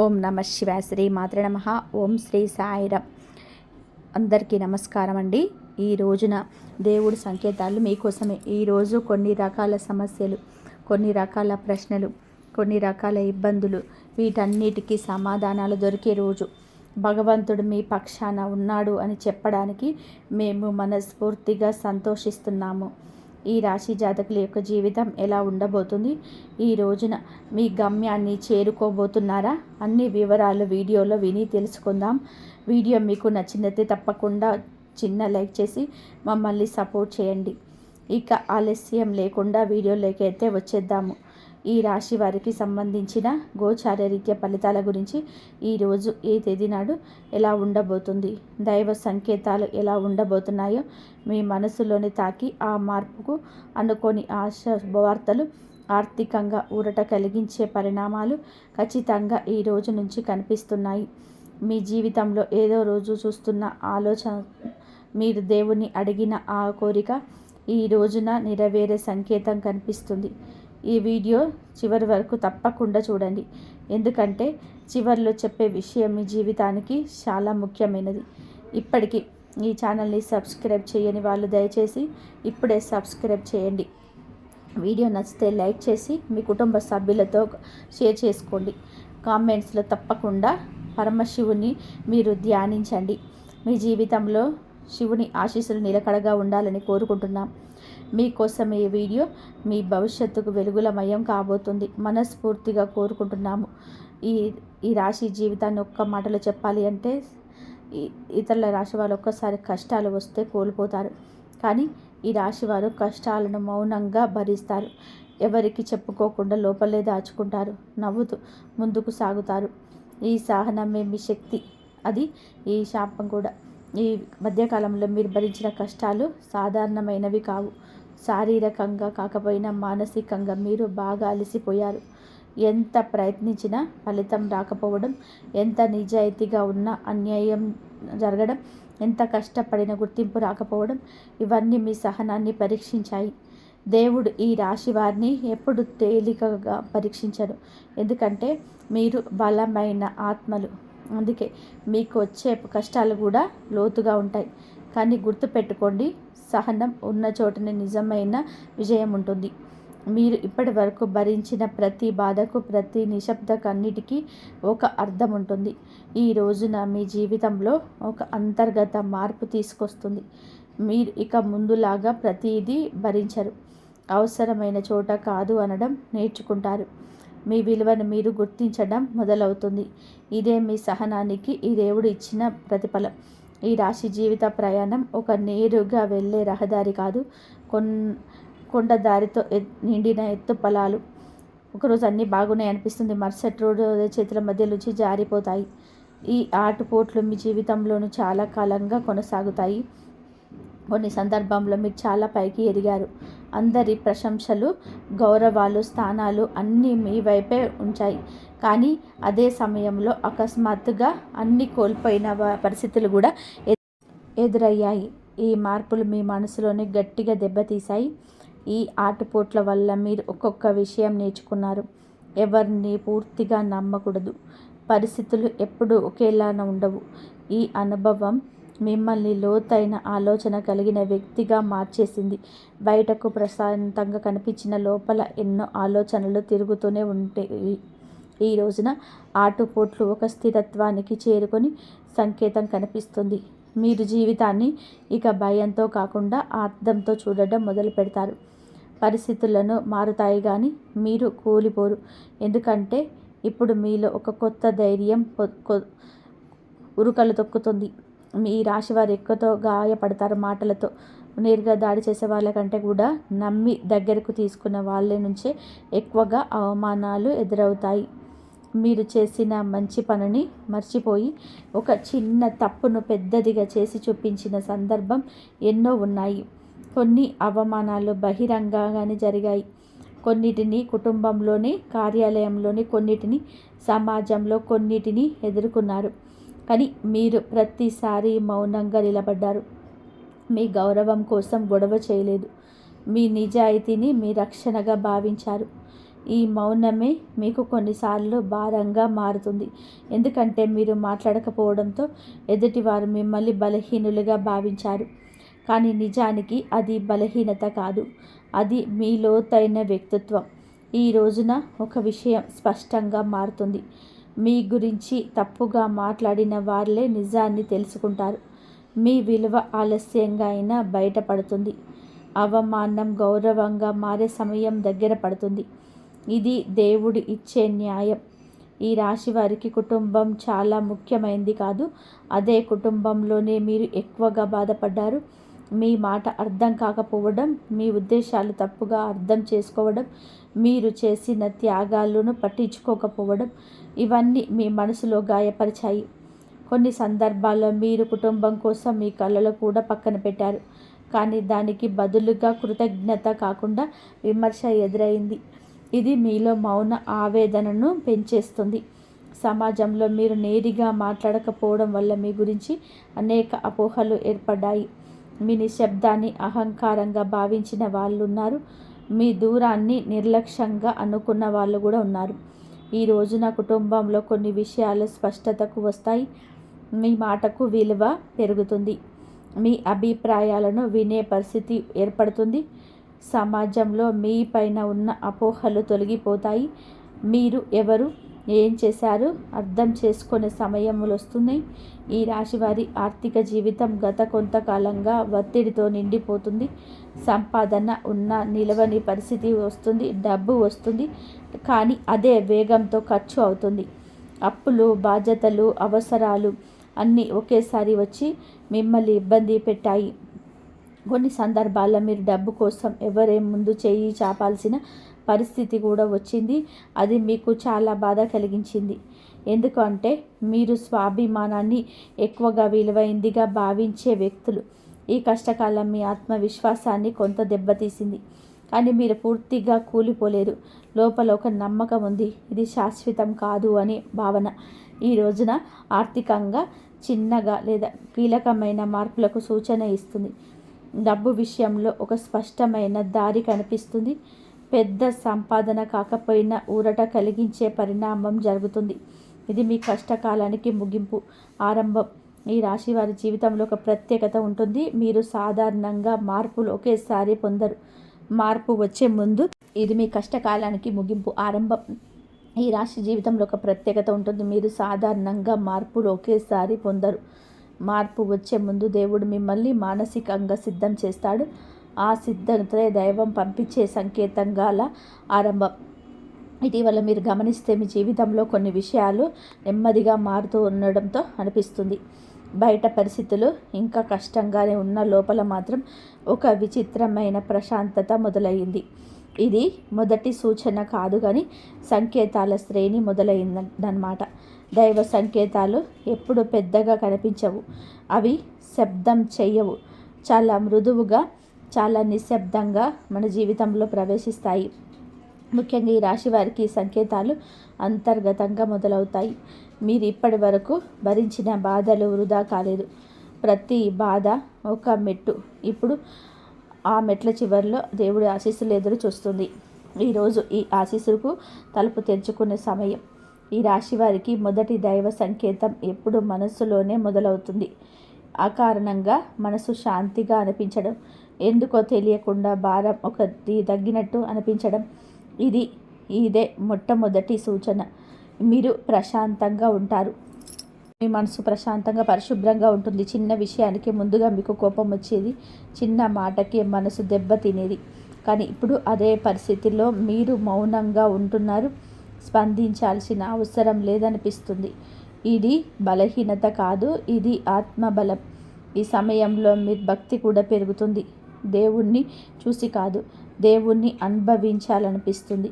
ఓం నమ శివ శ్రీ మాతృ నమ. ఓం శ్రీ సాయిరం. అందరికీ నమస్కారం అండి. ఈ రోజున దేవుడి సంకేతాలు మీకోసమే. ఈరోజు కొన్ని రకాల సమస్యలు కొన్ని రకాల ప్రశ్నలు కొన్ని రకాల ఇబ్బందులు వీటన్నిటికీ సమాధానాలు దొరికే రోజు. భగవంతుడు మీ పక్షాన ఉన్నాడు అని చెప్పడానికి మేము మనస్ఫూర్తిగా సంతోషిస్తున్నాము. ఈ రాశి జాతకుల యొక్క జీవితం ఎలా ఉండబోతుంది? ఈ రోజున మీ గమ్యాన్ని చేరుకోబోతున్నారా? అన్ని వివరాలు వీడియోలో విని తెలుసుకుందాం. వీడియో మీకు నచ్చినట్టే తప్పకుండా చిన్న లైక్ చేసి మమ్మల్ని సపోర్ట్ చేయండి. ఇక ఆలస్యం లేకుండా వీడియోలోకి అయితే వచ్చేద్దాము. ఈ రాశి వారికి సంబంధించిన గోచారరీత్య ఫలితాల గురించి ఈరోజు ఏ తేదీ నాడు ఎలా ఉండబోతుంది? దైవ సంకేతాలు ఎలా ఉండబోతున్నాయో మీ మనసులోని తాకి ఆ మార్పుకు అనుకోని ఆశ శుభవార్తలు ఆర్థికంగా ఊరట కలిగించే పరిణామాలు ఖచ్చితంగా ఈ రోజు నుంచి కనిపిస్తున్నాయి. మీ జీవితంలో ఏదో రోజు చూస్తున్న ఆలోచన మీరు దేవుణ్ణి అడిగిన ఆ కోరిక ఈ రోజున నెరవేరే సంకేతం కనిపిస్తుంది. ఈ వీడియో చివరి వరకు తప్పకుండా చూడండి. ఎందుకంటే చివరిలో చెప్పే విషయం మీ జీవితానికి చాలా ముఖ్యమైనది. ఇప్పటికీ ఈ ఛానల్ని సబ్స్క్రైబ్ చేయని వాళ్ళు దయచేసి ఇప్పుడే సబ్స్క్రైబ్ చేయండి. వీడియో నచ్చితే లైక్ చేసి మీ కుటుంబ సభ్యులతో షేర్ చేసుకోండి. కామెంట్స్లో తప్పకుండా పరమశివుని మీరు ధ్యానించండి. మీ జీవితంలో శివుని ఆశీస్సులు నిలకడగా ఉండాలని కోరుకుంటున్నాం. మీకోసం ఈ వీడియో మీ భవిష్యత్తుకు వెలుగులమయం కాబోతుంది. మనస్ఫూర్తిగా కోరుకుంటున్నాము. ఈ ఈ రాశి జీవితాన్ని ఒక్క మాటలో చెప్పాలి అంటే ఇతరుల రాశి వాళ్ళు ఒక్కసారి కష్టాలు వస్తే కోల్పోతారు. కానీ ఈ రాశి వారు కష్టాలను మౌనంగా భరిస్తారు. ఎవరికి చెప్పుకోకుండా లోపలే దాచుకుంటారు. నవ్వుతూ ముందుకు సాగుతారు. ఈ సహనమే మీ శక్తి? అది ఈ శాపం కూడా. ఈ మధ్యకాలంలో మీరు భరించిన కష్టాలు సాధారణమైనవి కావు. శారీరకంగా కాకపోయినా మానసికంగా మీరు బాగా అలసిపోయారు. ఎంత ప్రయత్నించినా ఫలితం రాకపోవడం ఎంత నిజాయితీగా ఉన్నా అన్యాయం జరగడం ఎంత కష్టపడిన గుర్తింపు రాకపోవడం ఇవన్నీ మీ సహనాన్ని పరీక్షించాయి. దేవుడు ఈ రాశి వారిని ఎప్పుడు తేలికగా పరీక్షించరు ఎందుకంటే మీరు బలమైన ఆత్మలు. అందుకే మీకు వచ్చే కష్టాలు కూడా లోతుగా ఉంటాయి. కానీ గుర్తుపెట్టుకోండి సహనం ఉన్న చోటనే నిజమైన విజయం ఉంటుంది. మీరు ఇప్పటి వరకు భరించిన ప్రతి బాధకు ప్రతి నిశ్శబ్దకన్నిటికీ ఒక అర్థం ఉంటుంది. ఈ రోజున మీ జీవితంలో ఒక అంతర్గత మార్పు తీసుకొస్తుంది. మీరు ఇక ముందులాగా ప్రతిదీ భరించరు. అవసరమైన చోట కాదు అనడం నేర్చుకుంటారు. మీ విలువను మీరు గుర్తించడం మొదలవుతుంది. ఇదే మీ సహనానికి ఈ దేవుడు ఇచ్చిన ప్రతిఫలం. ఈ రాశి జీవిత ప్రయాణం ఒక నేరుగా వెళ్ళే రహదారి కాదు. కొన్ కొండ దారితో నిండిన ఎత్తు పొలాలు. ఒకరోజు అన్నీ బాగున్నాయి అనిపిస్తుంది. మరుసటి రోజు చేతుల మధ్య నుంచి జారిపోతాయి. ఈ ఆటుపోట్లు మీ జీవితంలోనూ చాలా కాలంగా కొనసాగుతాయి. కొన్ని సందర్భంలో మీరు చాలా పైకి ఎదిగారు. అందరి ప్రశంసలు గౌరవాలు స్థానాలు అన్నీ మీ వైపే ఉంచాయి. కానీ అదే సమయంలో అకస్మాత్తుగా అన్నీ కోల్పోయిన పరిస్థితులు కూడా ఎదురయ్యాయి. ఈ మార్పులు మీ మనసులోనే గట్టిగా దెబ్బతీశాయి. ఈ ఆటుపోట్ల వల్ల మీరు ఒక్కొక్క విషయం నేర్చుకున్నారు. ఎవరిని పూర్తిగా నమ్మకూడదు. పరిస్థితులు ఎప్పుడూ ఒకేలాగా ఉండవు. ఈ అనుభవం మిమ్మల్ని లోతైన ఆలోచన కలిగిన వ్యక్తిగా మార్చేసింది. బయటకు ప్రశాంతంగా కనిపించిన లోపల ఎన్నో ఆలోచనలు తిరుగుతూనే ఉంటాయి ఈ రోజున ఆటుపోట్లు ఒక స్థిరత్వానికి చేరుకొని సంకేతం కనిపిస్తుంది. మీరు జీవితాన్ని ఇక భయంతో కాకుండా అర్థంతో చూడడం మొదలు పెడతారు. పరిస్థితులను మారుతాయి కానీ మీరు కూలిపోరు. ఎందుకంటే ఇప్పుడు మీలో ఒక కొత్త ధైర్యం ఉరుకలు తొక్కుతుంది. మీ రాశి వారు ఎక్కువతో గాయపడతారు మాటలతో. నేరుగా దాడి చేసే వాళ్ళకంటే కూడా నమ్మి దగ్గరకు తీసుకున్న వాళ్ళ నుంచే ఎక్కువగా అవమానాలు ఎదురవుతాయి. మీరు చేసిన మంచి పనిని మర్చిపోయి ఒక చిన్న తప్పును పెద్దదిగా చేసి చూపించిన సందర్భం ఎన్నో ఉన్నాయి. కొన్ని అవమానాలు బహిరంగంగానే జరిగాయి. కొన్నిటిని కుటుంబంలోని కార్యాలయంలోని కొన్నిటిని సమాజంలో కొన్నిటిని ఎదుర్కొన్నారు. కానీ మీరు ప్రతిసారి మౌనంగా నిలబడ్డారు. మీ గౌరవం కోసం గొడవ చేయలేదు. మీ నిజాయితీని మీ రక్షణగా భావించారు. ఈ మౌనమే మీకు కొన్నిసార్లు భారంగా మారుతుంది. ఎందుకంటే మీరు మాట్లాడకపోవడంతో ఎదుటివారు మిమ్మల్ని బలహీనులుగా భావించారు. కానీ నిజానికి అది బలహీనత కాదు. అది మీ లోతైన వ్యక్తిత్వం. ఈ రోజున ఒక విషయం స్పష్టంగా మారుతుంది. మీ గురించి తప్పుగా మాట్లాడిన వారిలే నిజాన్ని తెలుసుకుంటారు. మీ విలువ ఆలస్యంగా అయినా బయటపడుతుంది. అవమానం గౌరవంగా మారే సమయం దగ్గర పడుతుంది. ఇది దేవుడు ఇచ్చే న్యాయం. ఈ రాశి వారికి కుటుంబం చాలా ముఖ్యమైనది కాదు. అదే కుటుంబంలోనే మీరు ఎక్కువగా బాధపడ్డారు. మీ మాట అర్థం కాకపోవడం మీ ఉద్దేశాలు తప్పుగా అర్థం చేసుకోవడం మీరు చేసిన త్యాగాలను పట్టించుకోకపోవడం ఇవన్నీ మీ మనసులో గాయపరిచాయి. కొన్ని సందర్భాల్లో మీరు కుటుంబం కోసం మీ కళ్ళలో కూడా పక్కన పెట్టారు. కానీ దానికి బదులుగా కృతజ్ఞత కాకుండా విమర్శ ఎదురైంది. ఇది మీలో మౌన ఆవేదనను పెంచేస్తుంది. సమాజంలో మీరు నేరుగా మాట్లాడకపోవడం వల్ల మీ గురించి అనేక అపోహలు ఏర్పడ్డాయి. మీ నిశ్శబ్దాన్ని అహంకారంగా భావించిన వాళ్ళు ఉన్నారు మీ దూరాన్ని నిర్లక్ష్యంగా అనుకున్న వాళ్ళు కూడా ఉన్నారు. ఈ రోజున కుటుంబంలో కొన్ని విషయాలు స్పష్టతకు వస్తాయి. మీ మాటకు విలువ పెరుగుతుంది. మీ అభిప్రాయాలను వినే పరిస్థితి ఏర్పడుతుంది. సమాజంలో మీ పైన ఉన్న అపోహలు తొలగిపోతాయి. మీరు ఎవరు? ఏం చేశారు? అర్థం చేసుకునే సమయములు వస్తున్నాయి. ఈ రాశివారి ఆర్థిక జీవితం గత కొంతకాలంగా ఒత్తిడితో నిండిపోతుంది. సంపాదన ఉన్న నిలవని పరిస్థితి వస్తుంది. డబ్బు వస్తుంది. కానీ అదే వేగంతో ఖర్చు అవుతుంది. అప్పులు బాధ్యతలు అవసరాలు అన్నీ ఒకేసారి వచ్చి మిమ్మల్ని ఇబ్బంది పెట్టాయి. కొన్ని సందర్భాల్లో మీరు డబ్బు కోసం ఎవరే ముందు చేయి చాపాల్సిన పరిస్థితి కూడా వచ్చింది. అది మీకు చాలా బాధ కలిగించింది. ఎందుకంటే మీరు స్వాభిమానాన్ని ఎక్కువగా విలువైందిగా భావించే వ్యక్తులు. ఈ కష్టకాలం మీ ఆత్మవిశ్వాసాన్ని కొంత దెబ్బతీసింది. కానీ మీరు పూర్తిగా కూలిపోలేరు లోపల ఒక నమ్మకం ఉంది. ఇది శాశ్వతం కాదు అని భావన. ఈ రోజున ఆర్థికంగా చిన్నగా లేదా కీలకమైన మార్పులకు సూచన ఇస్తుంది. డబ్బు విషయంలో ఒక స్పష్టమైన దారి కనిపిస్తుంది. పెద్ద సంపాదన కాకపోయినా ఊరట కలిగించే పరిణామం జరుగుతుంది. ఇది మీ కష్టకాలానికి ముగింపు ఆరంభం. ఈ రాశి వారి జీవితంలో ఒక ప్రత్యేకత ఉంటుంది. మీరు సాధారణంగా మార్పులు ఒకేసారి పొందరు. మార్పు వచ్చే ముందు ఇది మీ కష్టకాలానికి ముగింపు ఆరంభం. ఈ రాశి జీవితంలో ఒక ప్రత్యేకత ఉంటుంది. మీరు సాధారణంగా మార్పులు ఒకేసారి పొందరు. మార్పు వచ్చే ముందు దేవుడు మిమ్మల్ని మానసికంగా సిద్ధం చేస్తాడు. ఆ సిద్ధతే దైవం పంపించే సంకేతంగా ఆరంభం. ఇటీవల మీరు గమనిస్తే మీ జీవితంలో కొన్ని విషయాలు నెమ్మదిగా మారుతూ ఉండడంతో అనిపిస్తుంది. బయట పరిస్థితులు ఇంకా కష్టంగానే ఉన్న లోపల మాత్రం ఒక విచిత్రమైన ప్రశాంతత మొదలైంది. ఇది మొదటి సూచన కాదు కానీ సంకేతాల శ్రేణి మొదలైందన్నమాట. దైవ సంకేతాలు ఎప్పుడు పెద్దగా కనిపించవు. అవి శబ్దం చెయ్యవు. చాలా మృదువుగా చాలా నిశ్శబ్దంగా మన జీవితంలో ప్రవేశిస్తాయి. ముఖ్యంగా ఈ రాశి వారికి సంకేతాలు అంతర్గతంగా మొదలవుతాయి. మీరు ఇప్పటి వరకు భరించిన బాధలు వృధా కాలేదు. ప్రతి బాధ ఒక మెట్టు. ఇప్పుడు ఆ మెట్ల చివరిలో దేవుడి ఆశీస్సులు ఎదురు చూస్తుంది. ఈరోజు ఈ ఆశీస్సులకు తలుపు తెరుచుకునే సమయం. ఈ రాశి వారికి మొదటి దైవ సంకేతం ఎప్పుడు మనస్సులోనే మొదలవుతుంది. ఆ కారణంగా మనసు శాంతిగా అనిపించడం ఎందుకో తెలియకుండా భారం ఒక తగ్గినట్టు అనిపించడం ఇది ఇదే మొట్టమొదటి సూచన. మీరు ప్రశాంతంగా ఉంటారు. మీ మనసు ప్రశాంతంగా పరిశుభ్రంగా ఉంటుంది. చిన్న విషయానికి ముందుగా మీకు కోపం వచ్చేది. చిన్న మాటకి మనసు దెబ్బ తినేది. కానీ ఇప్పుడు అదే పరిస్థితిలో మీరు మౌనంగా ఉంటున్నారు. స్పందించాల్సిన అవసరం లేదనిపిస్తుంది. ఇది బలహీనత కాదు ఇది ఆత్మబలం. ఈ సమయంలో మీ భక్తి కూడా పెరుగుతుంది. దేవుణ్ణి చూసి కాదు. దేవుణ్ణి అనుభవించాలనిపిస్తుంది.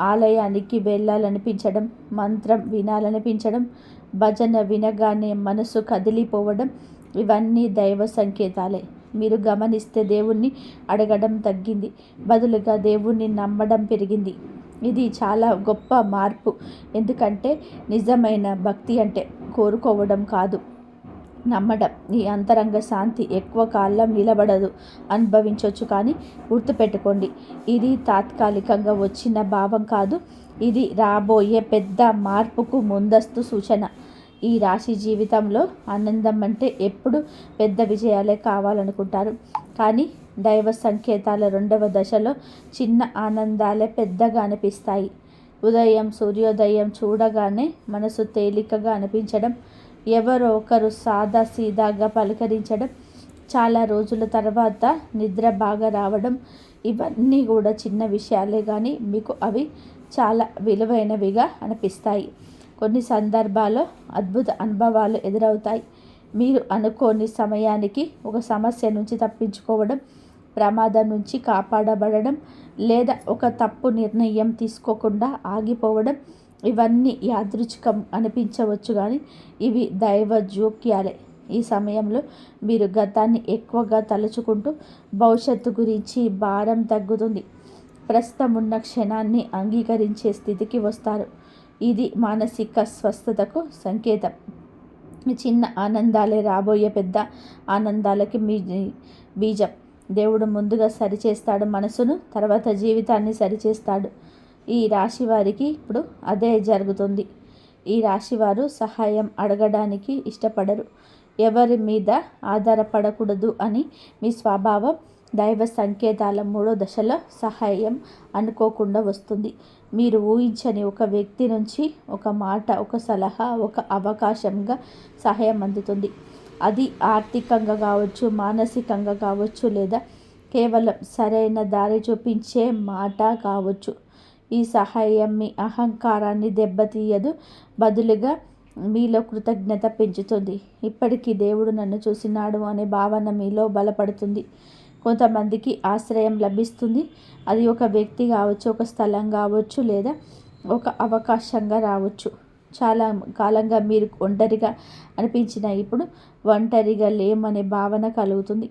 ఆలయానికి వెళ్ళాలనిపించడం మంత్రం వినాలనిపించడం భజన వినగానే మనసు కదిలిపోవడం ఇవన్నీ దైవ సంకేతాలే. మీరు గమనిస్తే దేవుణ్ణి అడగడం తగ్గింది. బదులుగా దేవుణ్ణి నమ్మడం పెరిగింది. ఇది చాలా గొప్ప మార్పు. ఎందుకంటే నిజమైన భక్తి అంటే కోరుకోవడం కాదు. నమ్మడం. ఈ అంతరంగ శాంతి ఎక్కువ కాలం నిలబడదు. అనుభవించవచ్చు కానీ గుర్తుపెట్టుకోండి ఇది తాత్కాలికంగా వచ్చిన భావం కాదు ఇది రాబోయే పెద్ద మార్పుకు ముందస్తు సూచన. ఈ రాశి జీవితంలో ఆనందం అంటే ఎప్పుడు పెద్ద విజయాలే కావాలనుకుంటారు. కానీ దైవ సంకేతాల రెండవ దశలో చిన్న ఆనందాలే పెద్దగా అనిపిస్తాయి. ఉదయం సూర్యోదయం చూడగానే మనసు తేలికగా అనిపించడం ఎవరో ఒకరు సాదా సీదాగా పలకరించడం చాలా రోజుల తర్వాత నిద్ర బాగా రావడం ఇవన్నీ కూడా చిన్న విషయాలే కానీ మీకు అవి చాలా విలువైనవిగా అనిపిస్తాయి. కొన్ని సందర్భాల్లో అద్భుత అనుభవాలు ఎదురవుతాయి. మీరు అనుకోని సమయానికి ఒక సమస్య నుంచి తప్పించుకోవడం ప్రమాదం నుంచి కాపాడబడడం లేదా ఒక తప్పు నిర్ణయం తీసుకోకుండా ఆగిపోవడం ఇవన్నీ యాదృచ్ఛికం అనిపించవచ్చు కానీ ఇవి దైవ జోక్యాలే. ఈ సమయంలో మీరు గతాన్ని ఎక్కువగా తలుచుకుంటూ భవిష్యత్తు గురించి భారం తగ్గుతుంది. ప్రస్తుతం ఉన్న క్షణాన్ని అంగీకరించే స్థితికి వస్తారు. ఇది మానసిక స్వస్థతకు సంకేతం. చిన్న ఆనందాలే రాబోయే పెద్ద ఆనందాలకి మీ బీజం. దేవుడు ముందుగా సరిచేస్తాడు మనసును తర్వాత జీవితాన్ని సరిచేస్తాడు. ఈ రాశి వారికి ఇప్పుడు అదే జరుగుతుంది. ఈ రాశివారు సహాయం అడగడానికి ఇష్టపడరు. ఎవరి మీద ఆధారపడకూడదు అని మీ స్వభావం దైవ సంకేతాల మూడో దశలో సహాయం అనుకోకుండా వస్తుంది. మీరు ఊహించని ఒక వ్యక్తి నుంచి ఒక మాట ఒక సలహా ఒక అవకాశంగా సహాయం అందుతుంది. అది ఆర్థికంగా కావచ్చు మానసికంగా కావచ్చు లేదా కేవలం సరైన దారి చూపించే మాట కావచ్చు. ఈ సహాయం మీ అహంకారాన్ని దెబ్బతీయదు. బదులుగా మీలో కృతజ్ఞత పెంచుతుంది. ఇప్పటికీ దేవుడు నన్ను చూసినాడు అనే భావన మీలో బలపడుతుంది. కొంతమందికి ఆశ్రయం లభిస్తుంది. అది ఒక వ్యక్తి కావచ్చు ఒక స్థలం కావచ్చు లేదా ఒక అవకాశంగా రావచ్చు. చాలా కాలంగా మీరు ఒంటరిగా అనిపించిన ఇప్పుడు ఒంటరిగా లేమనే భావన కలుగుతుంది.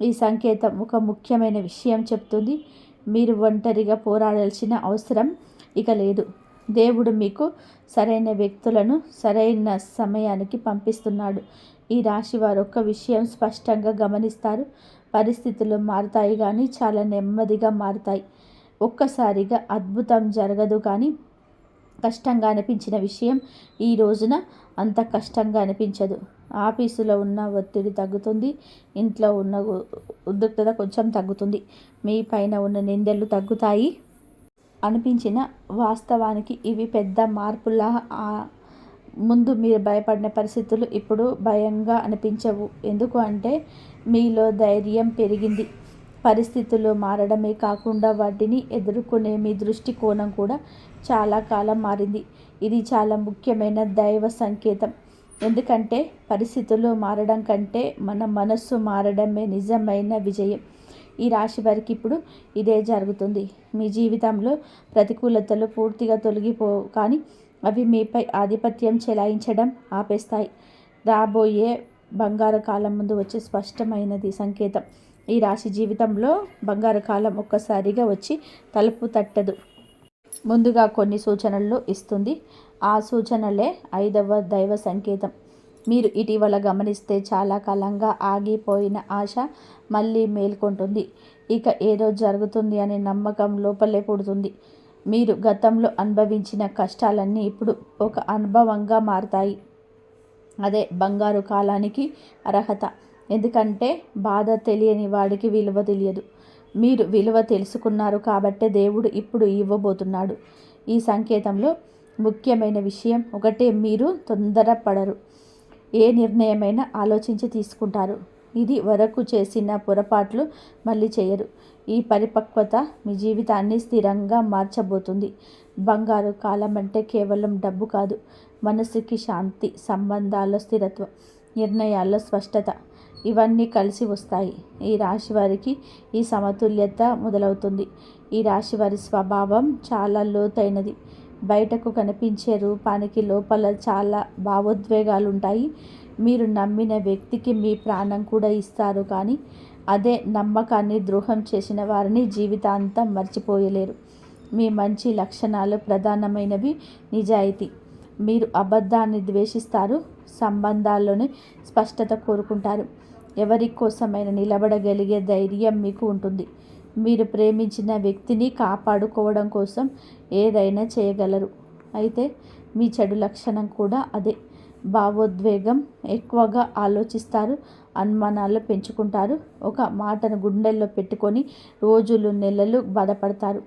ఈ సంకేతం ఒక ముఖ్యమైన విషయం చెప్తుంది. మీరు ఒంటరిగా పోరాడాల్సిన అవసరం ఇక లేదు. దేవుడు మీకు సరైన వ్యక్తులను సరైన సమయానికి పంపిస్తున్నాడు. ఈ రాశి వారు ఒక్క విషయం స్పష్టంగా గమనిస్తారు. పరిస్థితులు మారుతాయి కానీ చాలా నెమ్మదిగా మారుతాయి. ఒక్కసారిగా అద్భుతం జరగదు కానీ కష్టంగా అనిపించిన విషయం ఈ రోజున అంత కష్టంగా అనిపించదు. ఆఫీసులో ఉన్న ఒత్తిడి తగ్గుతుంది ఇంట్లో ఉన్న ఉద్రిక్తత కొంచెం తగ్గుతుంది. మీ పైన ఉన్న నిందలు తగ్గుతాయి అనిపించిన వాస్తవానికి ఇవి పెద్ద మార్పులా ముందు మీరు భయపడిన పరిస్థితులు ఇప్పుడు భయంగా అనిపించవు. ఎందుకు అంటే మీలో ధైర్యం పెరిగింది. పరిస్థితులు మారడమే కాకుండా వాటిని ఎదుర్కొనే మీ దృష్టికోణం కూడా చాలా కాలం మారింది. ఇది చాలా ముఖ్యమైన దైవ సంకేతం. ఎందుకంటే పరిస్థితులు మారడం కంటే మన మనస్సు మారడమే నిజమైన విజయం. ఈ రాశి వారికి ఇప్పుడు ఇదే జరుగుతుంది. మీ జీవితంలో ప్రతికూలతలు పూర్తిగా తొలగిపో కానీ అవి మీపై ఆధిపత్యం చెలాయించడం ఆపేస్తాయి. రాబోయే బంగారు కాలం ముందు వచ్చే స్పష్టమైనది సంకేతం. ఈ రాశి జీవితంలో బంగారు కాలం ఒక్కసారిగా వచ్చి తలుపు తట్టదు. ముందుగా కొన్ని సూచనలు ఇస్తుంది. ఆ సూచనలే ఐదవ దైవ సంకేతం. మీరు ఇటీవల గమనిస్తే చాలా కాలంగా ఆగిపోయిన ఆశ మళ్ళీ మేల్కొంటుంది. ఇక ఏదో జరుగుతుంది అనే నమ్మకం లోపలే పుడుతుంది. మీరు గతంలో అనుభవించిన కష్టాలన్నీ ఇప్పుడు ఒక అనుభవంగా మారతాయి. అదే బంగారు కాలానికి అర్హత. ఎందుకంటే బాధ తెలియని వాడికి విలువ తెలియదు. మీరు విలువ తెలుసుకున్నారు కాబట్టే దేవుడు ఇప్పుడు ఇవ్వబోతున్నాడు. ఈ సంకేతంలో ముఖ్యమైన విషయం ఒకటే మీరు తొందరపడరు. ఏ నిర్ణయమైనా ఆలోచించి తీసుకుంటారు. ఇది వరకు చేసిన పొరపాట్లు మళ్ళీ చేయరు. ఈ పరిపక్వత మీ జీవితాన్ని స్థిరంగా మార్చబోతుంది. బంగారు కాలం అంటే కేవలం డబ్బు కాదు మనసుకి శాంతి సంబంధాల స్థిరత్వం నిర్ణయాల్లో స్పష్టత. ఇవన్నీ కలిసి వస్తాయి. ఈ రాశి వారికి ఈ సమతుల్యత మొదలవుతుంది. ఈ రాశి వారి స్వభావం చాలా లోతైనది. బయటకు కనిపించే రూపానికి లోపల చాలా భావోద్వేగాలు ఉంటాయి మీరు నమ్మిన వ్యక్తికి మీ ప్రాణం కూడా ఇస్తారు కానీ అదే నమ్మకాన్ని ద్రోహం చేసిన వారిని జీవితాంతం మర్చిపోయలేరు. మీ మంచి లక్షణాలు ప్రధానమైనవి నిజాయితీ. మీరు అబద్ధాన్ని ద్వేషిస్తారు సంబంధాల్లోనే స్పష్టత కోరుకుంటారు. ఎవరి కోసమైనా నిలబడగలిగే ధైర్యం మీకు ఉంటుంది. మీరు ప్రేమించిన వ్యక్తిని కాపాడుకోవడం కోసం ఏదైనా చేయగలరు. అయితే మీ చెడు లక్షణం కూడా అదే. భావోద్వేగం ఎక్కువగా ఆలోచిస్తారు అనుమానాలు పెంచుకుంటారు ఒక మాటను గుండెల్లో పెట్టుకొని రోజులు నెలలు బాధపడతారు.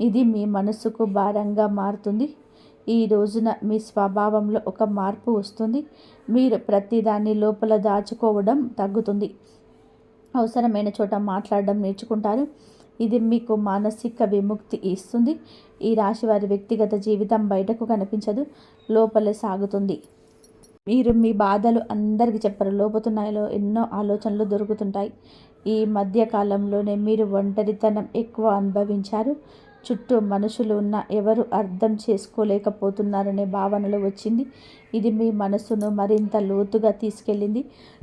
ఇది మీ మనసుకు భారంగా మారుతుంది. ఈ రోజున మీ స్వభావంలో ఒక మార్పు వస్తుంది. మీరు ప్రతిదాన్ని లోపల దాచుకోవడం తగ్గుతుంది. అవసరమైన చోట మాట్లాడడం నేర్చుకుంటారు. ఇది మీకు మానసిక విముక్తి ఇస్తుంది. ఈ రాశి వారి వ్యక్తిగత జీవితం బయటకు కనిపించదు. లోపలే సాగుతుంది. మీరు మీ బాధలు అందరికీ చెప్పరు. లోపుతున్నాయో ఎన్నో ఆలోచనలు దొరుకుతుంటాయి. ఈ మధ్యకాలంలోనే మీరు ఒంటరితనం ఎక్కువ అనుభవించారు. చుట్టూ మనుషులు ఉన్న ఎవరు అర్థం చేసుకోలేకపోతున్నారనే భావనలు వచ్చింది. ఇది మీ మనసును మరింత లోతుగా తీసుకెళ్ళింది.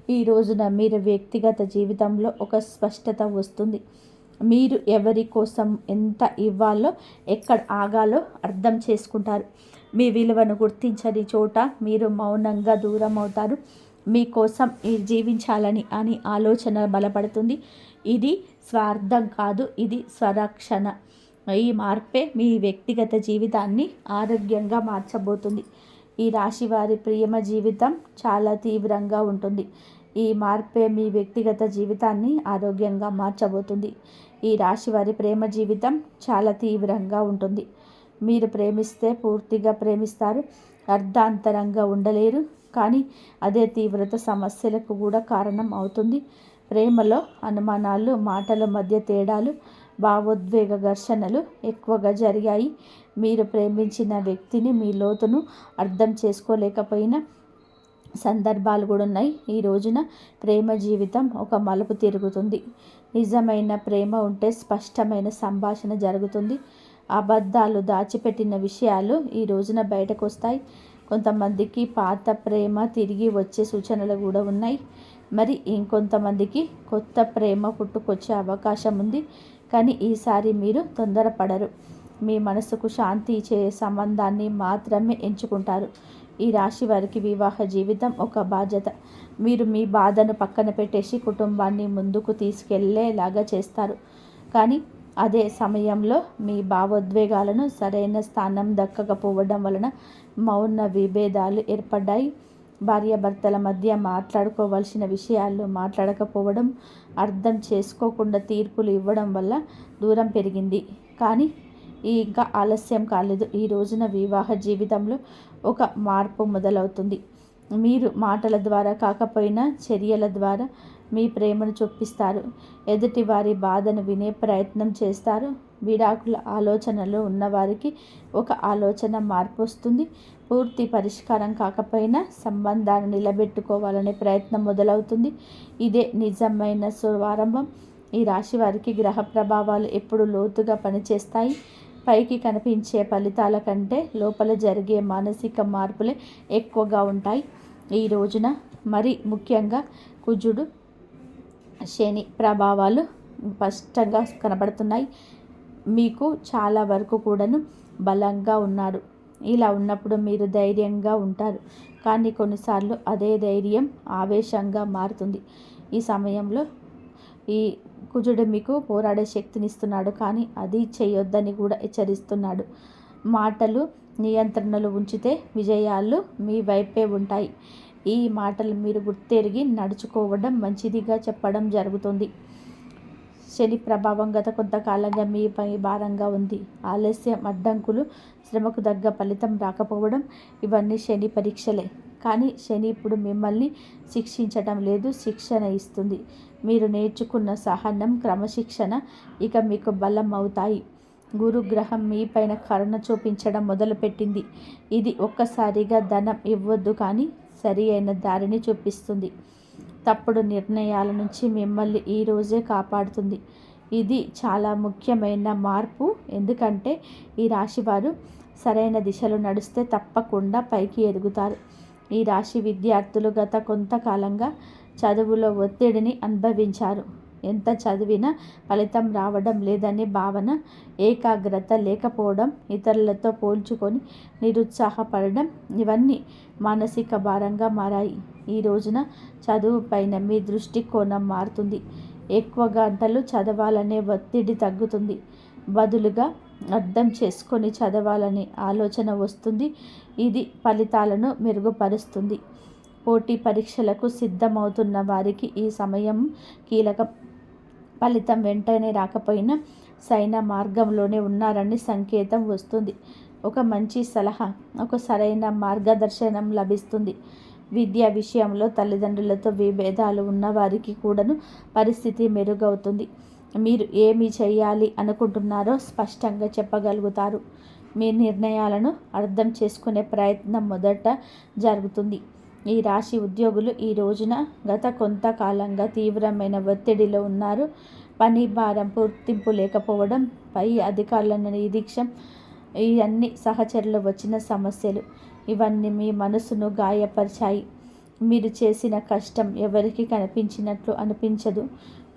ఈ రోజున మీరు వ్యక్తిగత జీవితంలో ఒక స్పష్టత వస్తుంది. మీరు ఎవరి కోసం ఎంత ఇవ్వాలో ఎక్కడ ఆగాలో అర్థం చేసుకుంటారు. మీ విలువను గుర్తించని చోట మీరు మౌనంగా దూరం అవుతారు. మీకోసం జీవించాలని అని ఆలోచన బలపడుతుంది. ఇది స్వార్థం కాదు ఇది స్వరక్షణ. ఈ మార్పే మీ వ్యక్తిగత జీవితాన్ని ఆరోగ్యంగా మార్చబోతుంది. ఈ రాశి వారి ప్రేమ జీవితం చాలా తీవ్రంగా ఉంటుంది. ఈ మార్పే మీ వ్యక్తిగత జీవితాన్ని ఆరోగ్యంగా మార్చబోతుంది. ఈ రాశి వారి ప్రేమ జీవితం చాలా తీవ్రంగా ఉంటుంది. మీరు ప్రేమిస్తే పూర్తిగా ప్రేమిస్తారు. అర్ధాంతరంగా ఉండలేరు. కానీ అదే తీవ్రత సమస్యలకు కూడా కారణం అవుతుంది. ప్రేమలో అనుమానాలు మాటల మధ్య తేడాలు భావోద్వేగ ఘర్షణలు ఎక్కువగా జరిగాయి. మీరు ప్రేమించిన వ్యక్తిని మీ లోతును అర్థం చేసుకోలేకపోయినా సందర్భాలు కూడా ఉన్నాయి. ఈ రోజున ప్రేమ జీవితం ఒక మలుపు తిరుగుతుంది. నిజమైన ప్రేమ ఉంటే స్పష్టమైన సంభాషణ జరుగుతుంది. అబద్ధాలు దాచిపెట్టిన విషయాలు ఈ రోజున బయటకు వస్తాయి కొంతమందికి పాత ప్రేమ తిరిగి వచ్చే సూచనలు కూడా ఉన్నాయి. మరి ఇంకొంతమందికి కొత్త ప్రేమ పుట్టుకొచ్చే అవకాశం ఉంది. కానీ ఈసారి మీరు తొందరపడరు. మీ మనసుకు శాంతి ఇచ్చే సంబంధాన్ని మాత్రమే ఎంచుకుంటారు. ఈ రాశి వారికి వివాహ జీవితం ఒక బాధ్యత. మీరు మీ బాధను పక్కన పెట్టేసి కుటుంబాన్ని ముందుకు తీసుకెళ్ళేలాగా చేస్తారు. కానీ అదే సమయంలో మీ భావోద్వేగాలను సరైన స్థానం దక్కకపోవడం వలన మౌన విభేదాలు ఏర్పడ్డాయి. భార్యాభర్తల మధ్య మాట్లాడుకోవాల్సిన విషయాలు మాట్లాడకపోవడం అర్థం చేసుకోకుండా తీర్పులు ఇవ్వడం వల్ల దూరం పెరిగింది. కానీ ఇంకా ఆలస్యం కాలేదు. ఈ రోజున వివాహ జీవితంలో ఒక మార్పు మొదలవుతుంది. మీరు మాటల ద్వారా కాకపోయినా చర్యల ద్వారా మీ ప్రేమను చూపిస్తారు ఎదుటి వారి బాధను వినే ప్రయత్నం చేస్తారు. విడాకుల ఆలోచనలో ఉన్నవారికి ఒక ఆలోచన మార్పు వస్తుంది. పూర్తి పరిష్కారం కాకపోయినా సంబంధాన్ని నిలబెట్టుకోవాలనే ప్రయత్నం మొదలవుతుంది. ఇదే నిజమైన స్వారంభం ఈ రాశి వారికి గ్రహ ప్రభావాలు ఎప్పుడు లోతుగా పనిచేస్తాయి. పైకి కనిపించే ఫలితాల కంటే లోపల జరిగే మానసిక మార్పులే ఎక్కువగా ఉంటాయి. ఈ రోజున మరి ముఖ్యంగా కుజుడు శని ప్రభావాలు స్పష్టంగా కనబడుతున్నాయి. మీకు చాలా వరకు కూడాను బలంగా ఉన్నాడు. ఇలా ఉన్నప్పుడు మీరు ధైర్యంగా ఉంటారు. కానీ కొన్నిసార్లు అదే ధైర్యం ఆవేశంగా మారుతుంది. ఈ సమయంలో ఈ కుజుడు మీకు పోరాడే శక్తినిస్తున్నాడు కానీ అది చేయొద్దని కూడా హెచ్చరిస్తున్నాడు. మాటలు నియంత్రణలు ఉంచితే విజయాలు మీ వైపే ఉంటాయి. ఈ మాటలు మీరు గుర్తెరిగి నడుచుకోవడం మంచిదిగా చెప్పడం జరుగుతుంది. శని ప్రభావం గత కొంతకాలంగా మీపై భారంగా ఉంది. ఆలస్యం అడ్డంకులు శ్రమకు తగ్గ ఫలితం రాకపోవడం ఇవన్నీ శని పరీక్షలే. కానీ శని ఇప్పుడు మిమ్మల్ని శిక్షించటం లేదు శిక్షణ ఇస్తుంది. మీరు నేర్చుకున్న సహనం క్రమశిక్షణ ఇక మీకు బలం అవుతాయి గురుగ్రహం మీపైన కరుణ చూపించడం మొదలుపెట్టింది. ఇది ఒక్కసారిగా ధనం ఇవ్వద్దు కానీ సరి అయిన దారిని చూపిస్తుంది. తప్పుడు నిర్ణయాల నుంచి మిమ్మల్ని ఈరోజే కాపాడుతుంది. ఇది చాలా ముఖ్యమైన మార్పు. ఎందుకంటే ఈ రాశివారు సరైన దిశలో నడిస్తే తప్పకుండా పైకి ఎదుగుతారు. ఈ రాశి విద్యార్థులు గత కొంతకాలంగా చదువులో ఒత్తిడిని అనుభవించారు. ఎంత చదివినా ఫలితం రావడం లేదనే భావన ఏకాగ్రత లేకపోవడం ఇతరులతో పోల్చుకొని నిరుత్సాహపడడం ఇవన్నీ మానసిక భారంగా మారాయి. ఈ రోజున చదువుపైన మీ దృష్టికోణం మారుతుంది. ఎక్కువ గంటలు చదవాలనే ఒత్తిడి తగ్గుతుంది. బదులుగా అర్థం చేసుకొని చదవాలని ఆలోచన వస్తుంది. ఇది ఫలితాలను మెరుగుపరుస్తుంది. పోటీ పరీక్షలకు సిద్ధమవుతున్న వారికి ఈ సమయం కీలకం ఫలితం వెంటనే రాకపోయినా సైన మార్గంలోనే ఉన్నారని సంకేతం వస్తుంది. ఒక మంచి సలహా ఒక సరైన మార్గదర్శనం లభిస్తుంది. విద్యా విషయంలో తల్లిదండ్రులతో విభేదాలు ఉన్నవారికి కూడాను పరిస్థితి మెరుగవుతుంది. మీరు ఏమి చేయాలి అనుకుంటున్నారో స్పష్టంగా చెప్పగలుగుతారు. మీ నిర్ణయాలను అర్థం చేసుకునే ప్రయత్నం మొదట జరుగుతుంది. ఈ రాశి ఉద్యోగులు ఈ రోజున గత కొంతకాలంగా తీవ్రమైన ఒత్తిడిలో ఉన్నారు. పని భారం గుర్తింపు లేకపోవడం పై అధికారుల నిరీక్షం ఇవన్నీ సహచరులు వచ్చిన సమస్యలు. ఇవన్నీ మీ మనసును గాయపరిచాయి. మీరు చేసిన కష్టం ఎవరికి కనిపించినట్లు అనిపించదు.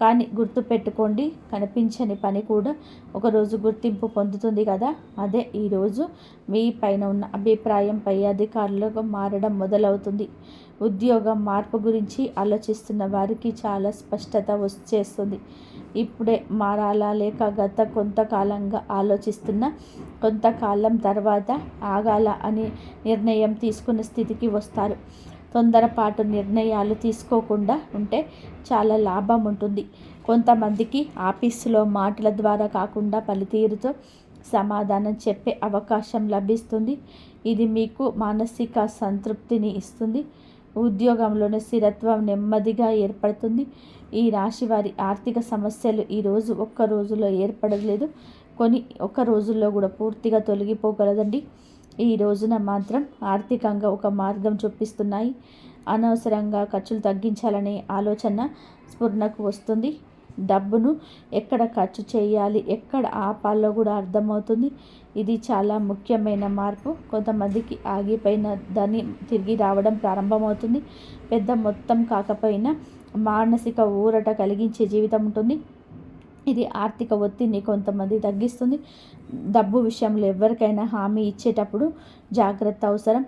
కానీ గుర్తుపెట్టుకోండి కనిపించని పని కూడా ఒకరోజు గుర్తింపు పొందుతుంది కదా. అదే ఈరోజు మీ పైన ఉన్న అభిప్రాయం పై అధికారులకు మారడం మొదలవుతుంది. ఉద్యోగం మార్పు గురించి ఆలోచిస్తున్న వారికి చాలా స్పష్టత వచ్చేస్తుంది. ఇప్పుడే మారాలా లేక గత కొంతకాలంగా ఆలోచిస్తున్న కొంతకాలం తర్వాత ఆగాల అని నిర్ణయం తీసుకున్న స్థితికి వస్తారు. తొందరపాటు నిర్ణయాలు తీసుకోకుండా ఉంటే చాలా లాభం ఉంటుంది. కొంతమందికి ఆఫీసులో మాటల ద్వారా కాకుండా పనితీరుతో సమాధానం చెప్పే అవకాశం లభిస్తుంది. ఇది మీకు మానసిక సంతృప్తిని ఇస్తుంది. ఉద్యోగంలోని స్థిరత్వం నెమ్మదిగా ఏర్పడుతుంది. ఈ రాశి వారి ఆర్థిక సమస్యలు ఈరోజు ఒక్క రోజులో ఏర్పడలేదు. కొన్ని ఒక్క రోజుల్లో కూడా పూర్తిగా తొలగిపోగలదండి. ఈ రోజున మాత్రం ఆర్థికంగా ఒక మార్గం చూపిస్తున్నాయి. అనవసరంగా ఖర్చులు తగ్గించాలనే ఆలోచన స్ఫురణకు వస్తుంది. డబ్బును ఎక్కడ ఖర్చు చేయాలి ఎక్కడ ఆపాలో కూడా అర్థమవుతుంది. ఇది చాలా ముఖ్యమైన మార్పు. కొంతమందికి ఆగిపోయిన దాన్ని తిరిగి రావడం ప్రారంభమవుతుంది. పెద్ద మొత్తం కాకపోయినా మానసిక ఊరట కలిగించే జీవితం ఉంటుంది. ఇది ఆర్థిక ఒత్తిడిని కొంతమంది తగ్గిస్తుంది. డబ్బు విషయంలో ఎవరికైనా హామీ ఇచ్చేటప్పుడు జాగ్రత్త అవసరం.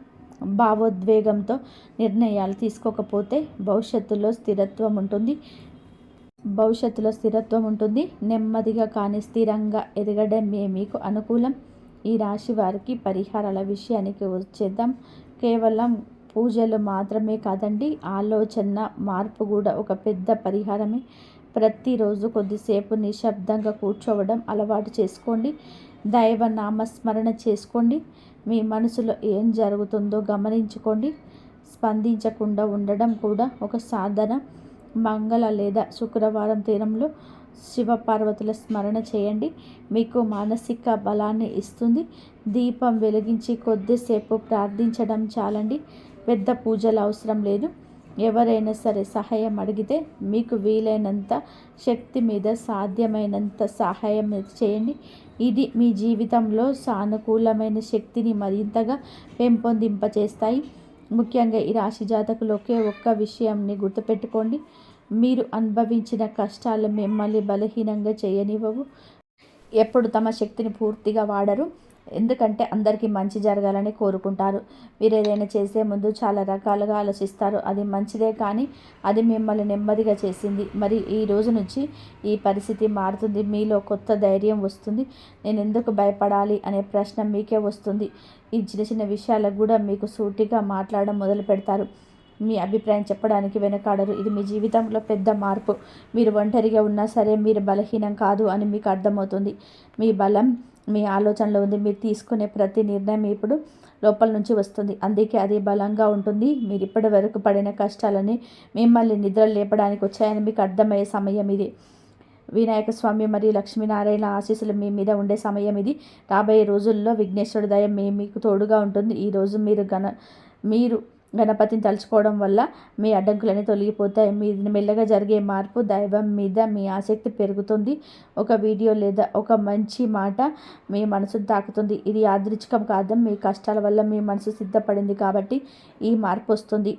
భావోద్వేగంతో నిర్ణయాలు తీసుకోకపోతే భవిష్యత్తులో స్థిరత్వం ఉంటుంది. భవిష్యత్తులో స్థిరత్వం ఉంటుంది. నెమ్మదిగా కానీ స్థిరంగా ఎదగడమే మీకు అనుకూలం? ఈ రాశి వారికి పరిహారాల విషయానికి వచ్చేద్దాం. కేవలం పూజలు మాత్రమే కాదండి ఆలోచన మార్పు కూడా ఒక పెద్ద పరిహారమే. ప్రతిరోజు కొద్దిసేపు నిశ్శబ్దంగా కూర్చోవడం అలవాటు చేసుకోండి. దైవ నామస్మరణ చేసుకోండి. మీ మనసులో ఏం జరుగుతుందో గమనించుకోండి. స్పందించకుండా ఉండడం కూడా ఒక సాధన. మంగళ లేదా శుక్రవారం తీరంలో శివపార్వతుల స్మరణ చేయండి. మీకు మానసిక బలాన్ని ఇస్తుంది. దీపం వెలిగించి కొద్దిసేపు ప్రార్థించడం చాలండి. పెద్ద పూజలు అవసరం లేదు. ఎవరైనా సరే సహాయం అడిగితే మీకు వీలైనంత శక్తి మీద సాధ్యమైనంత సహాయం చేయండి. ఇది మీ జీవితంలో సానుకూలమైన శక్తిని మరింతగా పెంపొందింపచేస్తాయి. ముఖ్యంగా ఈ రాశి జాతకులు ఒకే ఒక్క విషయంని గుర్తుపెట్టుకోండి. మీరు అనుభవించిన కష్టాలు మిమ్మల్ని బలహీనంగా చేయనివ్వవు. ఎప్పుడు తమ శక్తిని పూర్తిగా వాడరు. ఎందుకంటే అందరికీ మంచి జరగాలని కోరుకుంటారు. మీరు ఏదైనా చేసే ముందు చాలా రకాలుగా ఆలోచిస్తారు. అది మంచిదే కానీ అది మిమ్మల్ని నెమ్మదిగా చేసింది. మరి ఈ రోజు నుంచి ఈ పరిస్థితి మారుతుంది. మీలో కొత్త ధైర్యం వస్తుంది. నేను ఎందుకు భయపడాలి అనే ప్రశ్న మీకే వస్తుంది. ఈ చిన్న చిన్న విషయాలకు కూడా మీకు సూటిగా మాట్లాడడం మొదలు పెడతారు. మీ అభిప్రాయం చెప్పడానికి వెనకాడరు. ఇది మీ జీవితంలో పెద్ద మార్పు. మీరు ఒంటరిగా ఉన్నా సరే మీరు బలహీనం కాదు అని మీకు అర్థమవుతుంది. మీ బలం మీ ఆలోచనలో ఉంది మీరు తీసుకునే ప్రతి నిర్ణయం ఇప్పుడు లోపల నుంచి వస్తుంది. అందుకే అది బలంగా ఉంటుంది. మీరు ఇప్పటి వరకు పడిన కష్టాలని మిమ్మల్ని నిద్ర లేపడానికి వచ్చాయని మీకు అర్థమయ్యే సమయం ఇది. వినాయక స్వామి మరియు లక్ష్మీనారాయణ ఆశీస్సులు మీ మీద ఉండే సమయం ఇది. రాబోయే రోజుల్లో విఘ్నేశ్వరుడి దయ మీ మీకు తోడుగా ఉంటుంది. ఈరోజు మీరు గణ మీరు గణపతిని తలుచుకోవడం వల్ల మీ అడ్డంకులన్నీ తొలగిపోతాయి. మీ మెల్లగా జరిగే మార్పు దైవం మీద మీ ఆసక్తి పెరుగుతుంది. ఒక వీడియో లేదా ఒక మంచి మాట మీ మనసును తాకుతుంది. ఇది యాదృచ్ఛికం కాదు. మీ కష్టాల వల్ల మీ మనసు సిద్ధపడింది కాబట్టి ఈ మార్పు వస్తుంది.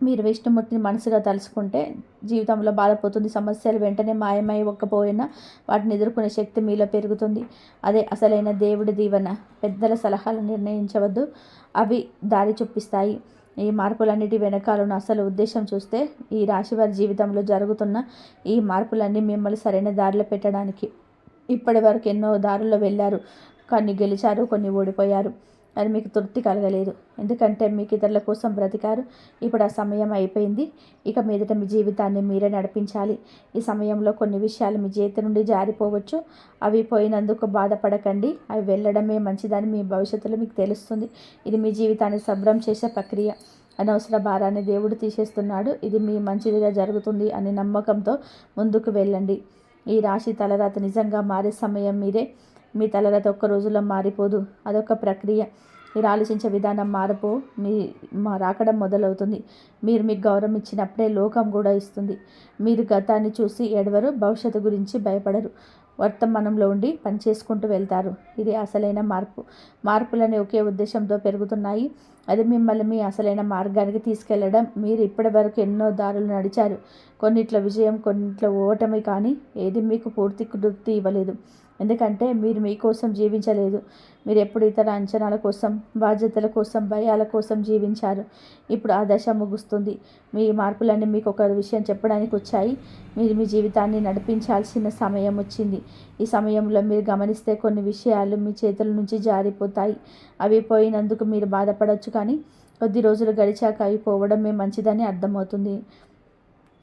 మీరు విష్ణుమూర్తిని మనసుగా తలుచుకుంటే జీవితంలో బాధపోతుంది. సమస్యలు వెంటనే మాయమై ఒక్కపోయినా వాటిని ఎదుర్కొనే శక్తి మీలో పెరుగుతుంది. అదే అసలైన దేవుడి దీవెన. పెద్దల సలహాలు నిర్ణయించవద్దు. అవి దారి చూపిస్తాయి. ఈ మార్పులన్నిటి వెనకాలను అసలు ఉద్దేశం చూస్తే ఈ రాశివారి జీవితంలో జరుగుతున్న ఈ మార్పులన్నీ మిమ్మల్ని సరైన దారిలో పెట్టడానికి ఇప్పటి వరకు ఎన్నో దారుల్లో వెళ్ళారు. కొన్ని గెలిచారు కొన్ని ఓడిపోయారు. అది మీకు తృప్తి కలగలేదు. ఎందుకంటే మీకు ఇతరుల కోసం బ్రతికారు. ఇప్పుడు ఆ సమయం అయిపోయింది. ఇక మీదట మీ జీవితాన్ని మీరే నడిపించాలి. ఈ సమయంలో కొన్ని విషయాలు మీ చేతి నుండి జారిపోవచ్చు. అవి పోయినందుకు బాధపడకండి. అవి వెళ్ళడమే మంచిదని మీ భవిష్యత్తులో మీకు తెలుస్తుంది. ఇది మీ జీవితాన్ని శుభ్రం చేసే ప్రక్రియ. అనవసర భారాన్ని దేవుడు తీసేస్తున్నాడు. ఇది మీ మంచిదిగా జరుగుతుంది అనే నమ్మకంతో ముందుకు వెళ్ళండి. ఈ రాశి తలరాత నిజంగా మారే సమయం మీరే మీ తలరాత ఒక్క రోజులో మారిపోదు. అదొక ప్రక్రియ. మీరు ఆలోచించే విధానం మార్పు. మీ మా రాకడం మొదలవుతుంది. మీరు మీకు గౌరవం ఇచ్చినప్పుడే లోకం కూడా ఇస్తుంది. మీరు గతాన్ని చూసి ఎడవరు భవిష్యత్తు గురించి భయపడరు. వర్తమానంలో ఉండి పనిచేసుకుంటూ వెళ్తారు. ఇది అసలైన మార్పు. మార్పులనే ఒకే ఉద్దేశంతో పెరుగుతున్నాయి. అది మిమ్మల్ని మీ అసలైన మార్గానికి తీసుకెళ్ళడం. మీరు ఇప్పటి వరకు ఎన్నో దారులు నడిచారు. కొన్నిట్లో విజయం కొన్నిట్లో ఓటమి కానీ ఏది మీకు పూర్తి తృప్తి ఇవ్వలేదు. ఎందుకంటే మీరు మీకోసం జీవించలేదు. మీరు ఎప్పుడు ఇతర అంచనాల కోసం బాధ్యతల కోసం భయాల కోసం జీవించారు. ఇప్పుడు ఆ దశ ముగుస్తుంది. మీ మార్పులన్నీ మీకు ఒక విషయం చెప్పడానికి వచ్చాయి. మీరు మీ జీవితాన్ని నడిపించాల్సిన సమయం వచ్చింది. ఈ సమయంలో మీరు గమనిస్తే కొన్ని విషయాలు మీ చేతుల నుంచి జారిపోతాయి. అవి పోయినందుకు మీరు బాధపడవచ్చు కానీ కొద్ది రోజులు గడిచాక అవి పోవడమే మంచిదని అర్థమవుతుంది.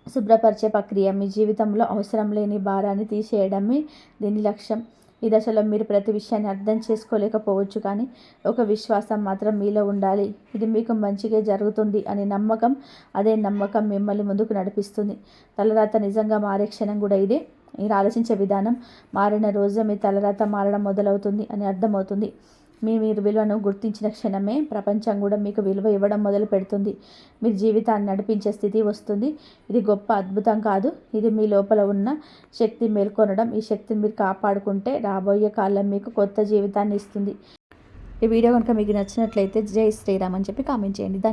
శుభ్రపరిచే ప్రక్రియ. మీ జీవితంలో అవసరం లేని భారాన్ని తీసేయడమే దీని లక్ష్యం. ఈ దశలో మీరు ప్రతి విషయాన్ని అర్థం చేసుకోలేకపోవచ్చు కానీ ఒక విశ్వాసం మాత్రం మీలో ఉండాలి. ఇది మీకు మంచిగా జరుగుతుంది అనే నమ్మకం అదే నమ్మకం మిమ్మల్ని ముందుకు నడిపిస్తుంది. తలరాత నిజంగా మారే క్షణం కూడా ఇదే. మీరు ఆలోచించే విధానం మారిన రోజు మీ తలరాత మారడం మొదలవుతుంది అని అర్థమవుతుంది. మీ మీరు విలువను గుర్తించిన క్షణమే ప్రపంచం కూడా మీకు విలువ ఇవ్వడం మొదలు పెడుతుంది. మీ జీవితాన్ని నడిపించే స్థితి వస్తుంది. ఇది గొప్ప అద్భుతం కాదు. ఇది మీ లోపల ఉన్న శక్తి మేల్కొనడం. ఈ శక్తిని మీరు కాపాడుకుంటే రాబోయే కాలం మీకు కొత్త జీవితాన్ని ఇస్తుంది. ఈ వీడియో కనుక మీకు నచ్చినట్లయితే జై శ్రీరామ్ అని చెప్పి కామెంట్ చేయండి. దాన్ని